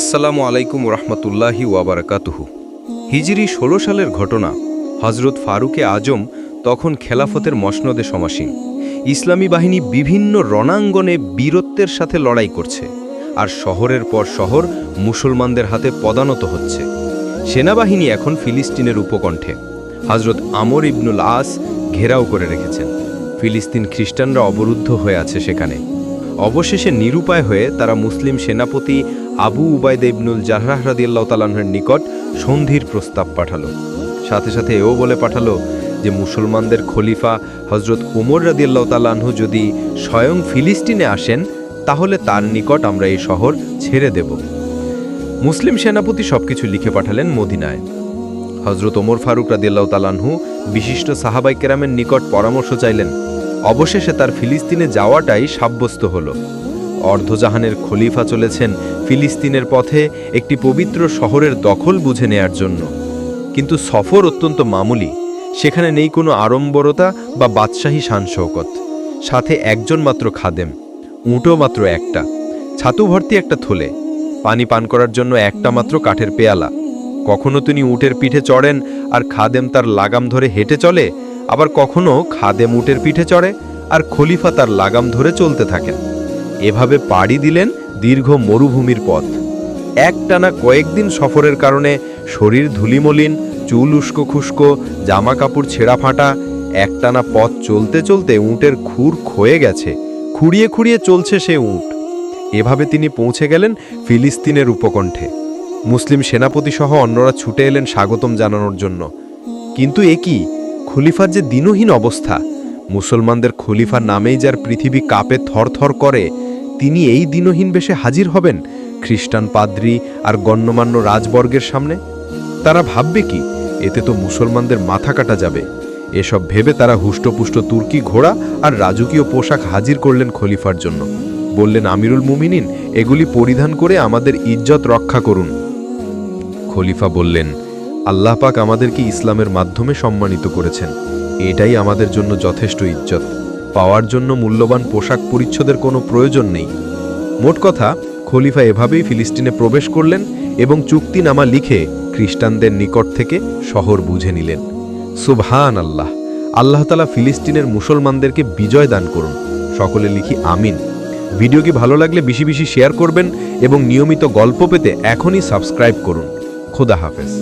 আসসালামু আলাইকুম রহমতুল্লাহি ওয়াবারাকাতুহু। হিজরি ষোলো সালের ঘটনা হজরত ফারুকে আজম তখন খেলাফতের মসনদে সমাসীন। ইসলামী বাহিনী বিভিন্ন রণাঙ্গনে বীরত্বের সাথে লড়াই করছে আর শহরের পর শহর মুসলমানদের হাতে পদানত হচ্ছে। সেনাবাহিনী এখন ফিলিস্তিনের উপকণ্ঠে। হজরত আমর ইবনুল আস ঘেরাও করে রেখেছেন। ফিলিস্তিন খ্রিস্টানরা অবরুদ্ধ হয়ে আছে সেখানে। অবশেষে নিরুপায় হয়ে তারা মুসলিম সেনাপতি আবু উবায়দে ইবনুল জাহরাহ রাদিয়াল্লাহ তালাহের নিকট সন্ধির প্রস্তাব পাঠালো। সাথে সাথে এও বলে পাঠালো যে, মুসলমানদের খলিফা হজরত উমর রাদিয়াল্লাহ তালাহু যদি স্বয়ং ফিলিস্তিনে আসেন, তাহলে তার নিকট আমরা এই শহর ছেড়ে দেব। মুসলিম সেনাপতি সবকিছু লিখে পাঠালেন মদিনায়। হজরত ওমর ফারুক রাদিয়াল্লাহ তালাহু বিশিষ্ট সাহাবাই কেরামের নিকট পরামর্শ চাইলেন অবশেষে তার ফিলিস্তিনে যাওয়াটাই সাব্যস্ত হল। অর্ধজাহানের খলিফা চলেছেন ফিলিস্তিনের পথে একটি পবিত্র শহরের দখল বুঝে নেয়ার জন্য। কিন্তু সফর অত্যন্ত মামুলি। সেখানে নেই কোনো আড়ম্বরতা বা বাদশাহী শানশৌকত সাথে একজন মাত্র খাদেম, উঁটো মাত্র একটা। ছাতু ভর্তি একটা থলে। পানি পান করার জন্য একটা মাত্র কাঠের পেয়ালা। কখনো তিনি উটের পিঠে চড়েন আর খাদেম তার লাগাম ধরে হেঁটে চলে আবার কখনো খাদেম উটের পিঠে চড়ে আর খলিফা তার লাগাম ধরে চলতে থাকেন। এভাবে পাড়ি দিলেন দীর্ঘ মরুভূমির পথ। একটানা কয়েকদিন সফরের কারণে শরীর ধুলিমলিন, চুল উস্কো খুস্কো জামা কাপড় ছেঁড়া ফাটা, একটানা পথ চলতে চলতে উঁটের খুর ক্ষয়ে গেছে, খুঁড়িয়ে খুঁড়িয়ে চলছে সে উঁট। এভাবে তিনি পৌঁছে গেলেন ফিলিস্তিনের উপকণ্ঠে। মুসলিম সেনাপতি সহ অন্যরা ছুটে এলেন স্বাগতম জানানোর জন্য। কিন্তু এ কি? খলিফার যে দিনহীন অবস্থা, মুসলমানদের খলিফা নামেই যার পৃথিবী কাপে থরথর করে, তিনি এই দিনহীন বেশে হাজির হবেন খ্রিস্টান পাদ্রী আর গণ্যমান্য রাজবর্গের সামনে? তারা ভাববে কি, এতে তো মুসলমানদের মাথা কাটা যাবে। এসব ভেবে তারা হুষ্টপুষ্ট তুর্কি ঘোড়া আর রাজকীয় পোশাক হাজির করলেন খলিফার জন্য। বললেন, আমিরুল মুমিনিন, এগুলি পরিধান করে আমাদের ইজ্জত রক্ষা করুন। খলিফা বললেন আল্লাহ পাক আমাদেরকে ইসলামের মাধ্যমে সম্মানিত করেছেন। এটাই আমাদের জন্য যথেষ্ট ইজ্জত। পাওয়ার জন্য মূল্যবান পোশাক পরিচ্ছদের কোনো প্রয়োজন নেই। মোট কথা, খলিফা এভাবেই ফিলিস্তিনে প্রবেশ করলেন এবং চুক্তিনামা লিখে খ্রিস্টানদের নিকট থেকে শহর বুঝে নিলেন। সুবহান আল্লাহ আল্লাহ তালা ফিলিস্তিনের মুসলমানদেরকে বিজয় দান করুন। সকলে লিখি আমিন। ভিডিওটি ভালো লাগলে বেশি বেশি শেয়ার করবেন এবং নিয়মিত গল্প পেতে এখনই সাবস্ক্রাইব করুন। খোদা হাফেজ।